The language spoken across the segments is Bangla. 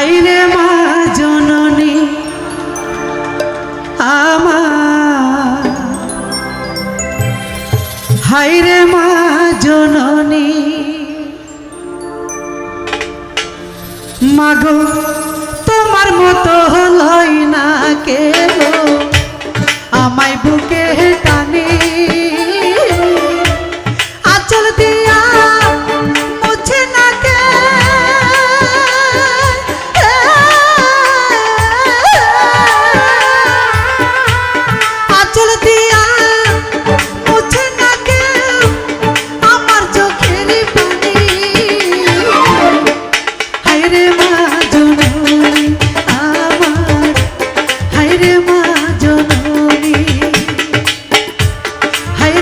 আইরে মা জননী, আমার। হাইরে মা জননী, মাগো, তোমার মতো হলই না কেন আমায় বুকে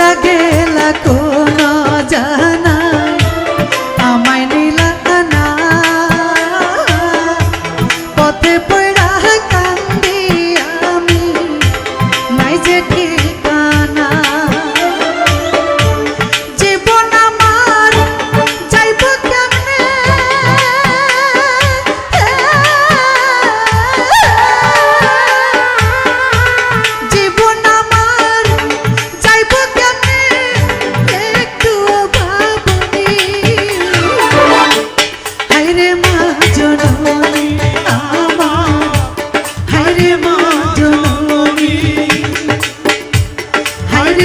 la que la cosa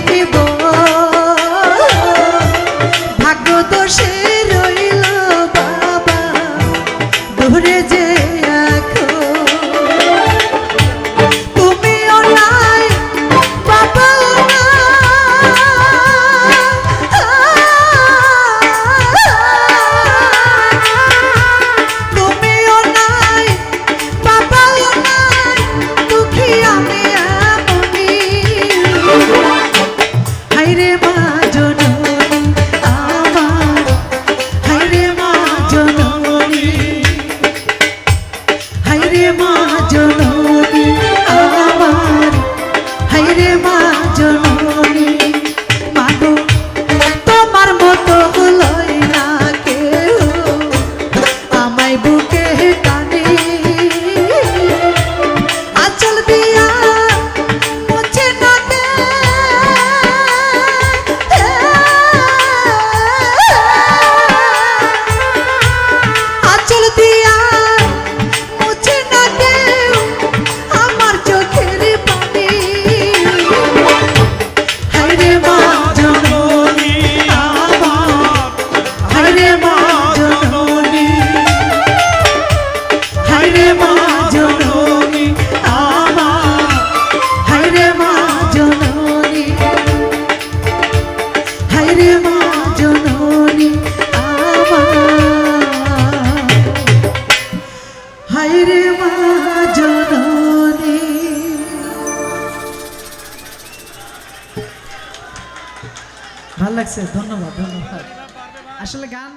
দিব ভালো লাগছে ধন্যবাদ ধন্যবাদ। আসলে গান